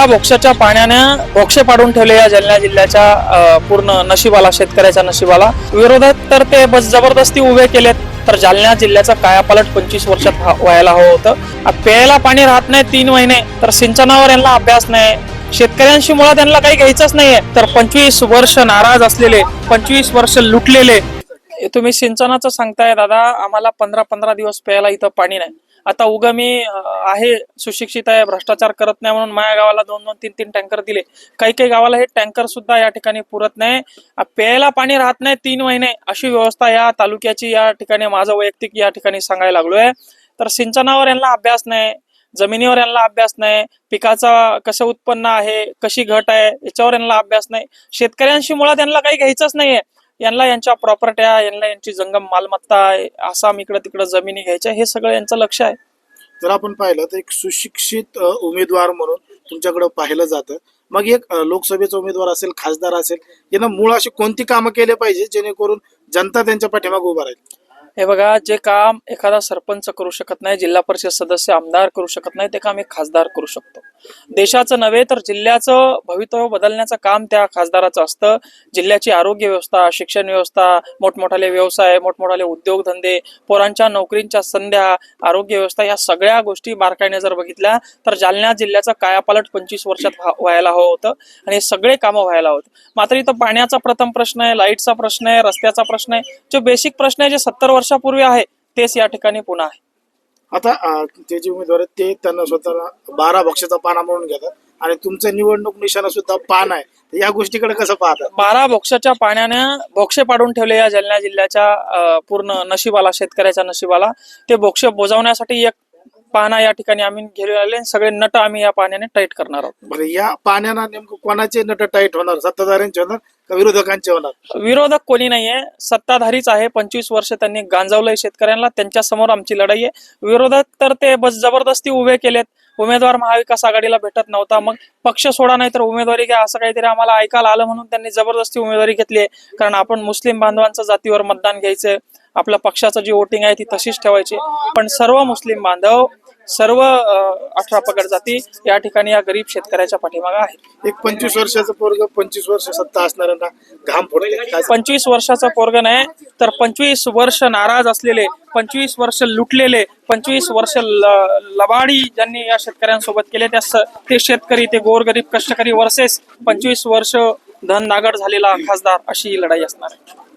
या बोक्साच्या पाण्यानं बोक्षे पाडून ठेवले या जालना जिल्ह्याच्या पूर्ण नशिबाला शेतकऱ्याच्या नशिबाला. विरोधात तर ते बस जबरदस्ती उभे केलेत तर जालना जिल्ह्याचा कायापालट पंचवीस वर्षात व्हायला हवं होतं. प्यायला पाणी राहत नाही तीन महिने तर सिंचनावर यांना अभ्यास नाही. शेतकऱ्यांशी मुळात त्यांना काही घ्यायचंच नाहीये. तर पंचवीस वर्ष नाराज असलेले पंचवीस वर्ष लुटलेले. तुम्ही सिंचनाचं सांगताय दादा आम्हाला पंधरा पंधरा दिवस प्यायला इथं पाणी नाही. आता उगा मी आहे सुशिक्षित आहे भ्रष्टाचार करत नाही म्हणून माझ्या गावाला दोन दोन तीन तीन टँकर दिले. काही काही गावाला हे टँकर सुद्धा या ठिकाणी पुरत नाही. प्यायला पाणी राहत नाही तीन महिने. अशी व्यवस्था या तालुक्याची या ठिकाणी माझं वैयक्तिक या ठिकाणी सांगायला लागलोय. तर सिंचनावर यांना अभ्यास नाही जमिनीवर यांना अभ्यास नाही पिकाचा कसं उत्पन्न आहे कशी घट आहे याच्यावर यांना अभ्यास नाही. शेतकऱ्यांशी मुळात यांना काही घ्यायचंच नाहीये. यांना यांच्या प्रॉपर्ट्या यांना यांची जंगम मालमत्ता आहे, आसाम इकडं तिकडं जमिनी घ्यायच्या हे सगळं यांचं लक्ष आहे. जर आपण पाहिलं तर एक सुशिक्षित उमेदवार म्हणून तुमच्याकडे पाहिलं जातं. मग एक लोकसभेचा उमेदवार असेल खासदार असेल यानं मूळ अशी कोणती कामं केले पाहिजे जेणेकरून जनता त्यांच्या पाठीमागे उभा राहील? हे बघा जे काम एखादा सरपंच करू शकत नाही जिल्हा परिषद सदस्य आमदार करू शकत नाही ते काम एक खासदार करू शकतो. देशाचं नव्हे तर जिल्ह्याचं भवितव्य बदलण्याचं काम त्या खासदाराचं असतं. जिल्ह्याची आरोग्य व्यवस्था शिक्षण व्यवस्था मोठमोठाले व्यवसाय मोठमोठाले उद्योगधंदे पोरांच्या नोकरींच्या संध्या आरोग्य व्यवस्था या सगळ्या गोष्टी बारकाईने जर बघितल्या तर जालना जिल्ह्याचं कायापालट पंचवीस वर्षात व्हायला हवं होतं आणि हे सगळे कामं व्हायला होतं. मात्र इथं पाण्याचा प्रथम प्रश्न आहे लाईटचा प्रश्न आहे रस्त्याचा प्रश्न आहे. जो बेसिक प्रश्न आहे जे सत्तर वर्षापूर्वी आहे तेच या ठिकाणी पुन्हा आहे. आता ते जे उमेदवार आहेत ते त्यांना स्वतःला बारा पक्षाचा पाना म्हणून घेतात. आणि तुमचं निवडणूक निशाणा सुद्धा पान आहे. तर या गोष्टीकडे कसं पाहतात बारा बोक्साच्या पाण्यानं बोक्षे पाडून ठेवले या जालना जिल्ह्याच्या पूर्ण नशिबाला शेतकऱ्याच्या नशिबाला. ते बोक्षे बोजावण्यासाठी एक पाना या ठिकाणी आम्ही घेऊन आले सगळे नट आम्ही या पाण्याने टाईट करणार आहोत. बरं या पाण्याना नेमकं कोणाचे नट टाईट होणार? सत्ताधाऱ्यांचे होणार का विरोधकांचे होणार? विरोधक कोणी नाहीये. सत्ताधारीच आहे. पंचवीस वर्ष त्यांनी गांजवलंय शेतकऱ्यांना. त्यांच्यासमोर आमची लढाई आहे. विरोधक तर ते बस जबरदस्ती उभे केलेत. उमेदवार महाविकास आघाडीला भेटत नव्हता. मग पक्ष सोडा नाही तर उमेदवारी घ्या. असं काहीतरी आम्हाला ऐकायला आलं म्हणून त्यांनी जबरदस्ती उमेदवारी घेतली आहे. कारण आपण मुस्लिम बांधवांचं जातीवर मतदान घ्यायचं आपल्या पक्षाचं जी वोटिंग आहे ती तशीच ठेवायची पण सर्व मुस्लिम बांधव सर्व अठरा पगड जाती या ठिकाणी या गरीब शेतकऱ्याच्या पाठीमागे आहेत. एक पंचवीस वर्षाचं पोरग पंचवीस वर्ष सत्ता असणाऱ्यांना घाम काय पंचवीस वर्षाचा पोरग नाही तर पंचवीस वर्ष नाराज असलेले पंचवीस वर्ष लुटलेले पंचवीस वर्ष लबाडी ज्यांनी या शेतकऱ्यांसोबत केले त्या ते शेतकरी ते गोरगरीब कष्टकरी वर्सेस पंचवीस वर्ष धन नागड झालेला खासदार अशी ही लढाई असणार आहे.